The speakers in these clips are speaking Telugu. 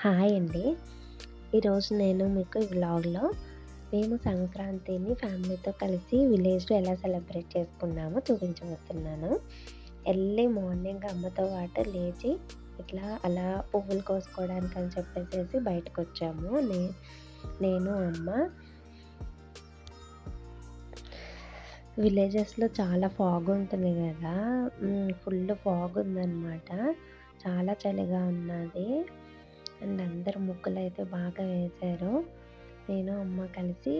హాయ్ అండి. ఈరోజు నేను మీకు ఈ వ్లాగ్లో మేము సంక్రాంతిని ఫ్యామిలీతో కలిసి విలేజ్లో ఎలా సెలబ్రేట్ చేసుకున్నామో చూపించబోతున్నాను. ఎర్లీ మార్నింగ్ అమ్మతో పాటు లేచి ఇట్లా అలా పువ్వులు కోసుకోవడానికి అని చెప్పేసి బయటకు వచ్చాము నే నేను అమ్మ. విలేజెస్లో చాలా ఫాగ్ ఉంటుంది కదా. ఫుల్ ఫాగ్ ఉందన్నమాట. చాలా చలిగా ఉన్నది. అందరు ముగ్గులు అయితే బాగా వేశారు. నేను అమ్మ కలిసి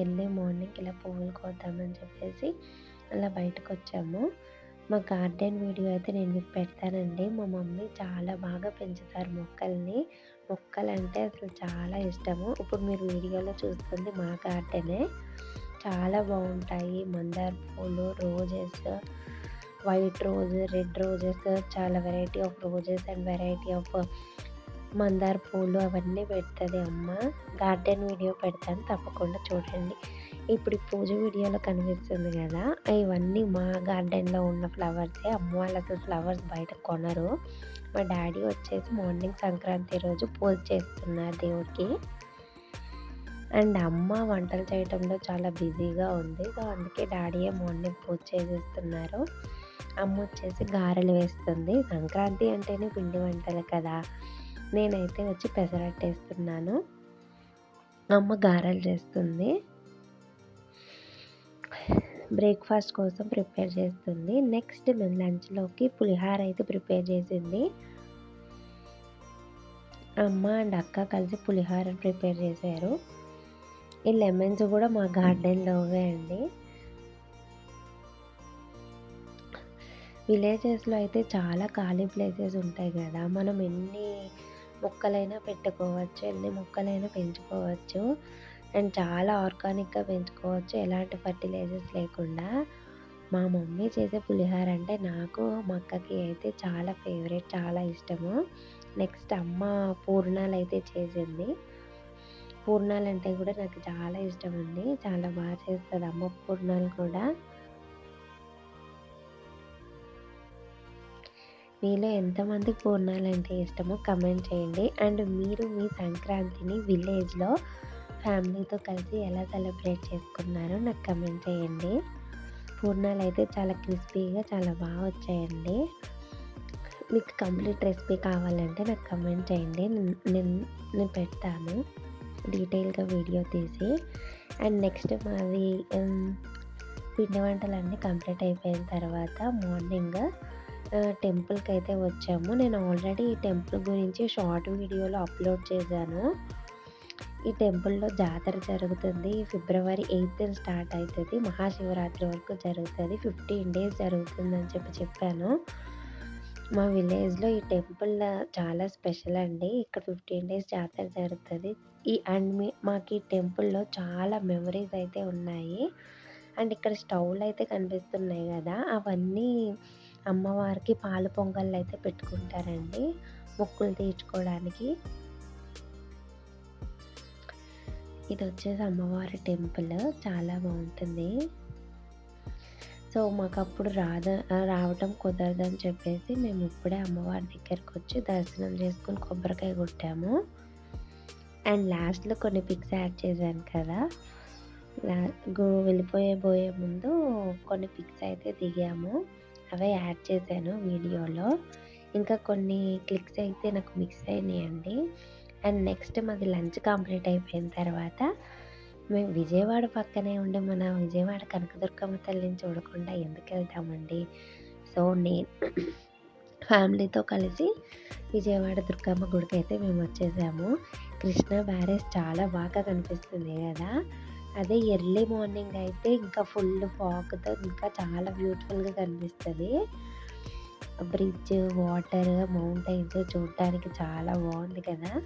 ఎర్లీ మార్నింగ్ ఇలా పువ్వులు కోద్దామని చెప్పేసి అలా బయటకు వచ్చాము మా గార్డెన్ వీడియో అయితే నేను మీకు పెడతానండి. మా మమ్మీ చాలా బాగా పెంచుతారు మొక్కల్ని. మొక్కలు అంటే అసలు చాలా ఇష్టము. ఇప్పుడు మీరు వీడియోలో చూస్తుంది మా గార్డెనే. చాలా బాగుంటాయి. మందార పూలు roses white rose red roses చాలా variety of roses and variety of మందార పూలు అవన్నీ పెడుతుంది అమ్మ. గార్డెన్ వీడియో పెడతాను తప్పకుండా చూడండి. ఇప్పుడు పూజ వీడియోలో కనిపిస్తుంది కదా ఇవన్నీ మా గార్డెన్లో ఉన్న ఫ్లవర్సే. అమ్మ వాళ్ళకి ఫ్లవర్స్ బయట కొనరు. మా డాడీ వచ్చేసి మార్నింగ్ సంక్రాంతి రోజు పూజ చేస్తున్నారు దేవుడికి. అండ్ అమ్మ వంటలు చేయడంలో చాలా బిజీగా ఉంది. సో అందుకే డాడీయే మార్నింగ్ పూజ చేసేస్తున్నారు. అమ్మ వచ్చేసి గారెలు వేస్తుంది. సంక్రాంతి అంటేనే పిండి వంటలు కదా. నేనైతే వచ్చి పెసరట్టేస్తున్నాను. అమ్మ గారెలు చేస్తుంది. బ్రేక్ఫాస్ట్ కోసం ప్రిపేర్ చేస్తుంది. నెక్స్ట్ మేము లంచ్లోకి పులిహార అయితే ప్రిపేర్ చేసింది. అమ్మ అండ్ అక్క కలిసి పులిహార ప్రిపేర్ చేశారు. ఈ లెమన్స్ కూడా మా గార్డెన్లోవే అండి. విలేజెస్లో అయితే చాలా ఖాళీ ప్లేసెస్ ఉంటాయి కదా. మనం ఎన్ని మొక్కలైనా పెట్టుకోవచ్చు ఎన్ని మొక్కలైనా పెంచుకోవచ్చు. అండ్ చాలా ఆర్గానిక్గా పెంచుకోవచ్చు ఎలాంటి ఫర్టిలైజర్స్ లేకుండా. మా మమ్మీ చేసే పులిహోర అంటే నాకు మా అక్కకి అయితే చాలా ఫేవరెట్ చాలా ఇష్టము. నెక్స్ట్ అమ్మ పూర్ణాలు అయితే చేసింది. పూర్ణాలు అంటే కూడా నాకు చాలా ఇష్టం అండి. చాలా బాగా చేస్తుంది అమ్మ పూర్ణాలు కూడా. మీలో ఎంతమంది పూర్ణాలు అంటే ఇష్టమో కమెంట్ చేయండి. అండ్ మీరు మీ సంక్రాంతిని విలేజ్లో ఫ్యామిలీతో కలిసి ఎలా సెలబ్రేట్ చేసుకున్నారో నాకు కమెంట్ చేయండి. పూర్ణాలు అయితే చాలా క్రిస్పీగా చాలా బాగా వచ్చాయండి. మీకు కంప్లీట్ రెసిపీ కావాలంటే నాకు కమెంట్ చేయండి. నేను నేను పెడతాను డీటెయిల్గా వీడియో తీసి. అండ్ నెక్స్ట్ మాది పిండి వంటలన్నీ కంప్లీట్ అయిపోయిన తర్వాత మార్నింగ్ టెంపుల్కి అయితే వచ్చాము. నేను ఆల్రెడీ ఈ టెంపుల్ గురించి షార్ట్ వీడియోలో అప్లోడ్ చేశాను. ఈ టెంపుల్లో జాతర జరుగుతుంది. ఫిబ్రవరి ఎయిత్ స్టార్ట్ అవుతుంది మహాశివరాత్రి వరకు జరుగుతుంది. ఫిఫ్టీన్ డేస్ జరుగుతుందని చెప్పి చెప్పాను. మా విలేజ్లో ఈ టెంపుల్ చాలా స్పెషల్ అండి. ఇక్కడ ఫిఫ్టీన్ డేస్ జాతర జరుగుతుంది. ఈ అండ్ మీ మాకు ఈ టెంపుల్లో చాలా మెమరీస్ అయితే ఉన్నాయి. అండ్ ఇక్కడ స్టవ్లు అయితే కనిపిస్తున్నాయి కదా. అవన్నీ అమ్మవారికి పాలు పొంగళ్ళు అయితే పెట్టుకుంటారండి. మొక్కులు తీర్చుకోవడానికి. ఇది వచ్చేసి అమ్మవారి టెంపుల్. చాలా బాగుంటుంది. సో మాకు అప్పుడు రాద రావటం కుదరదని చెప్పేసి మేము ఇప్పుడే అమ్మవారి దగ్గరికి వచ్చి దర్శనం చేసుకుని కొబ్బరికాయ కొట్టాము. అండ్ లాస్ట్లో కొన్ని పిక్స్ యాడ్ చేశాను కదా. వెళ్ళిపోయే పోయే ముందు కొన్ని పిక్స్ అయితే దిగాము. అవే యాడ్ చేశాను వీడియోలో. ఇంకా కొన్ని క్లిక్స్ అయితే నాకు మిక్స్ అయినాయండి. అండ్ నెక్స్ట్ మాది లంచ్ కంప్లీట్ అయిపోయిన తర్వాత మేము విజయవాడ పక్కనే ఉండి మన విజయవాడ కనకదుర్గమ్మ తల్లిని చూడకుండా ఎందుకు వెళ్తామండి? సో నేను ఫ్యామిలీతో కలిసి విజయవాడ దుర్గమ్మ గుడికి అయితే మేము వచ్చేసాము. కృష్ణ బ్యారేజ్ చాలా బాగా కనిపిస్తుంది కదా? అదే ఎర్లీ మార్నింగ్ అయితే ఇంకా ఫుల్ ఫాగ్తో ఇంకా చాలా బ్యూటిఫుల్గా కనిపిస్తుంది. బ్రిడ్జ్ వాటర్ మౌంటైన్స్ చూడటానికి చాలా బాగుంది కదా.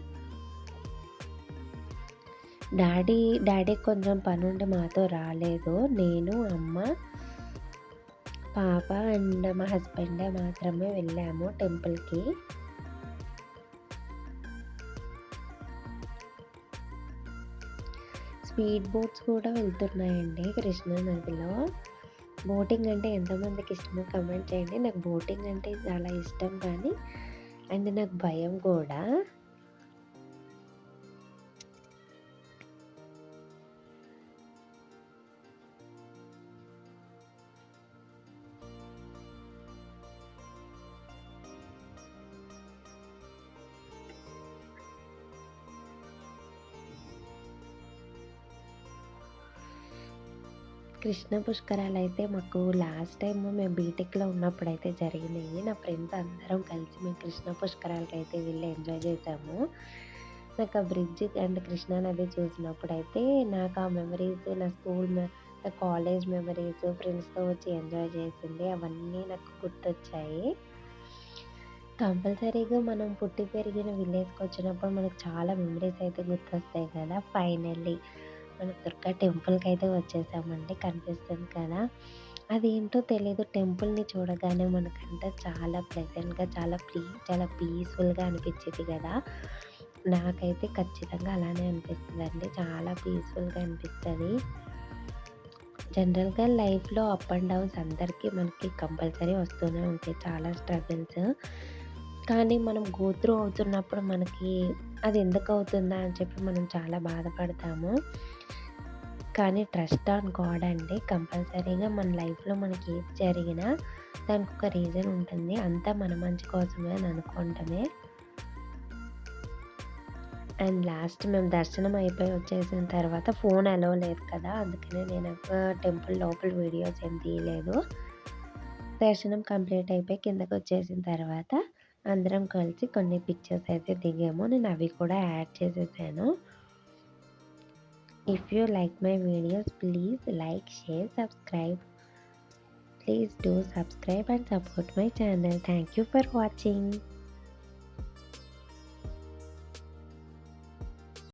డాడీ డాడీ కొంచెం పని ఉండి మాతో రాలేదు. నేను అమ్మ పాప అండ్ మా హస్బెండే మాత్రమే వెళ్ళాము టెంపుల్కి. స్పీడ్ బోట్స్ కూడా వెళ్తున్నాయండి కృష్ణా నదిలో. బోటింగ్ అంటే ఎంతమందికి ఇష్టమో కమెంట్ చేయండి. నాకు బోటింగ్ అంటే చాలా ఇష్టం కానీ అండ్ నాకు భయం కూడా. కృష్ణ పుష్కరాలు అయితే మాకు లాస్ట్ టైం మేము బీటెక్‌లో ఉన్నప్పుడు అయితే జరిగినాయి. నా ఫ్రెండ్స్ అందరం కలిసి మేము కృష్ణ పుష్కరాలకైతే వెళ్ళి ఎంజాయ్ చేసాము. నాకు ఆ బ్రిడ్జ్ అండ్ కృష్ణా నది అయితే నాకు ఆ మెమరీస్ నా స్కూల్ నా కాలేజ్ మెమరీస్ ఫ్రెండ్స్‌తో వచ్చి ఎంజాయ్ చేసింది అవన్నీ నాకు గుర్తొచ్చాయి. కంపల్సరీగా మనం పుట్టి పెరిగిన విలేజ్కి వచ్చినప్పుడు మనకు చాలా మెమరీస్ అయితే గుర్తొస్తాయి కదా! ఫైనల్లీ మన దుర్గా అయితే వచ్చేసామండి. కనిపిస్తుంది కదా! అదేంటో తెలియదు టెంపుల్‌ని చూడగానే మనకంటే చాలా ప్లెజెంట్‌గా చాలా ప్లీ చాలా పీస్‌ఫుల్‌గా అనిపించేది కదా నాకైతే ఖచ్చితంగా అలానే అనిపిస్తదండి. చాలా పీస్‌ఫుల్‌గా అనిపిస్తుంది జనరల్‌గా లైఫ్‌లో అప్ అండ్ డౌన్స్ అందరికీ మనకి కంపల్సరీ వస్తూనే ఉంటాయి. చాలా స్ట్రగుల్స్. కానీ మనం గోత్రూ అవుతున్నప్పుడు మనకి అది ఎందుకు అవుతుందా అని చెప్పి మనం చాలా బాధపడతాము. కానీ ట్రస్ట్ ఆన్ గాడ్ అండి. కంపల్సరీగా మన లైఫ్‌లో మనకి ఏది జరిగినా దానికి ఒక రీజన్ ఉంటుంది. అంతా మన మంచి కోసమే అని అనుకుంటమే అండ్ లాస్ట్ మేము దర్శనం అయిపోయి వచ్చేసిన తర్వాత ఫోన్ అలో లేదు కదా! అందుకనే నేను టెంపుల్ లోపల వీడియోస్ ఏం తీయలేదు. దర్శనం కంప్లీట్ అయిపోయి కిందకొచ్చేసిన తర్వాత అందరం కలిసి కొన్ని పిక్చర్స్ అయితే దిగాము. నేను అవి కూడా యాడ్ చేసేసాను. If you like my videos please like, share, subscribe. Please do subscribe and support my channel. Thank you for watching.